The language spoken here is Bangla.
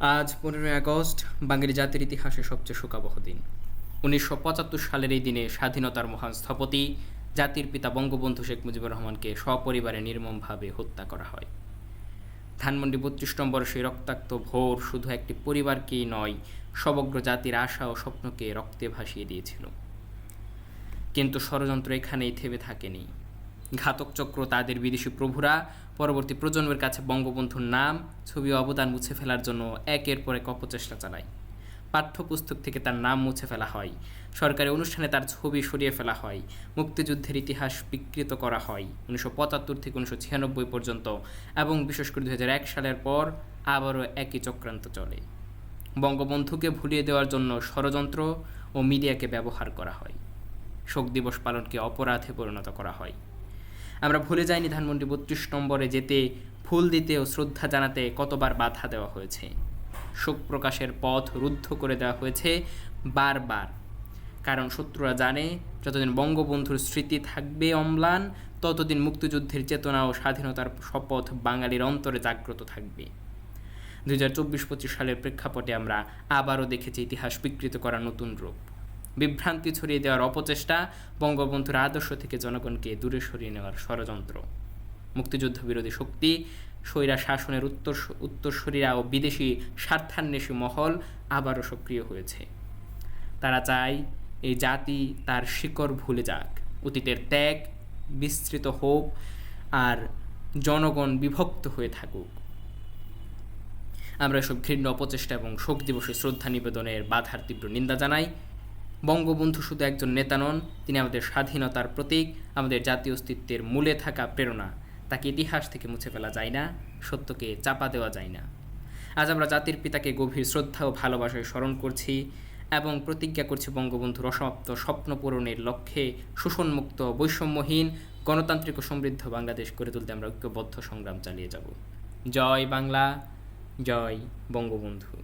আজ পনেরোই আগস্ট বাঙালি জাতির ইতিহাসে সবচেয়ে শোকাবহ দিন। উনিশশো পঁচাত্তর সালের এই দিনে স্বাধীনতার মহান স্থপতি, জাতির পিতা বঙ্গবন্ধু শেখ মুজিবুর রহমানকে সপরিবারে নির্মমভাবে হত্যা করা হয়। ধানমন্ডি বত্রিশ নম্বর সেই রক্তাক্ত ভোর শুধু একটি পরিবারকেই নয়, সমগ্র জাতির আশা ও স্বপ্নকে রক্তে ভাসিয়ে দিয়েছিল। কিন্তু ষড়যন্ত্র এখানেই থেমে থাকেনি। ঘাতক চক্র তাদের বিদেশি প্রভুরা পরবর্তী প্রজন্মের কাছে বঙ্গবন্ধুর নাম, ছবি অবদান মুছে ফেলার জন্য একের পর এক অপচেষ্টা চালায়। পাঠ্যপুস্তক থেকে তার নাম মুছে ফেলা হয়। সরকারি অনুষ্ঠানে তার ছবি সরিয়ে ফেলা হয়। মুক্তিযুদ্ধের ইতিহাস বিকৃত করা হয় উনিশশো পঁচাত্তর থেকে উনিশশো ছিয়ানব্বই পর্যন্ত এবং বিশেষ করে দু সালের পর আবারও একই চক্রান্ত চলে। বঙ্গবন্ধুকে ভুলিয়ে দেওয়ার জন্য ষড়যন্ত্র ও মিডিয়াকে ব্যবহার করা হয়। শোক দিবস পালনকে অপরাধে পরিণত করা হয়। আমরা ভুলে যাইনি ধানমন্ডি বত্রিশ নম্বরে যেতে, ফুল দিতে ও শ্রদ্ধা জানাতে কতবার বাধা দেওয়া হয়েছে। শোক প্রকাশের পথ রুদ্ধ করে দেওয়া হয়েছে বারবার। কারণ শত্রুরা জানে, যতদিন বঙ্গবন্ধুর স্মৃতি থাকবে অম্লান, ততদিন মুক্তিযুদ্ধের চেতনা ও স্বাধীনতার শপথ বাঙালির অন্তরে জাগ্রত থাকবে। দু হাজার চব্বিশ পঁচিশ সালের প্রেক্ষাপটে আমরা আবারও দেখেছি ইতিহাস বিকৃত করার নতুন রূপ। বিভ্রান্তি ছড়িয়ে দেওয়ার অপচেষ্টা বঙ্গবন্ধুর আদর্শ থেকে জনগণকে দূরে সরিয়ে নেওয়ার ষড়যন্ত্র। মুক্তিযুদ্ধ বিরোধী শক্তি, স্বৈরা শাসনের উত্তর উত্তরসূরিরা ও বিদেশি স্বার্থান্বেষী মহল আবারও সক্রিয় হয়েছে। তারা চায় এই জাতি তার শিকড় ভুলে যাক, অতীতের ত্যাগ, বিস্তৃত হোক আর জনগণ বিভক্ত হয়ে থাকুক। আমরা এসব ঘৃণ্য অপচেষ্টা এবং শোক দিবসে শ্রদ্ধা নিবেদনের বাধার তীব্র নিন্দা জানাই। বঙ্গবন্ধু শুধু একজন নেতা নন, তিনি আমাদের স্বাধীনতার প্রতীক, আমাদের জাতীয় অস্তিত্বের মূলে থাকা প্রেরণা। তাকে ইতিহাস থেকে মুছে ফেলা যায় না, সত্যকে চাপা দেওয়া যায় না। আজ আমরা জাতির পিতাকে গভীর শ্রদ্ধা ও ভালোবাসায় স্মরণ করছি এবং প্রতিজ্ঞা করছি বঙ্গবন্ধুর অসমাপ্ত স্বপ্ন পূরণের লক্ষ্যে শোষণমুক্ত বৈষম্যহীন, গণতান্ত্রিক ও সমৃদ্ধ বাংলাদেশ গড়ে তুলতে আমরা ঐক্যবদ্ধ সংগ্রাম চালিয়ে যাব। জয় বাংলা, জয় বঙ্গবন্ধু।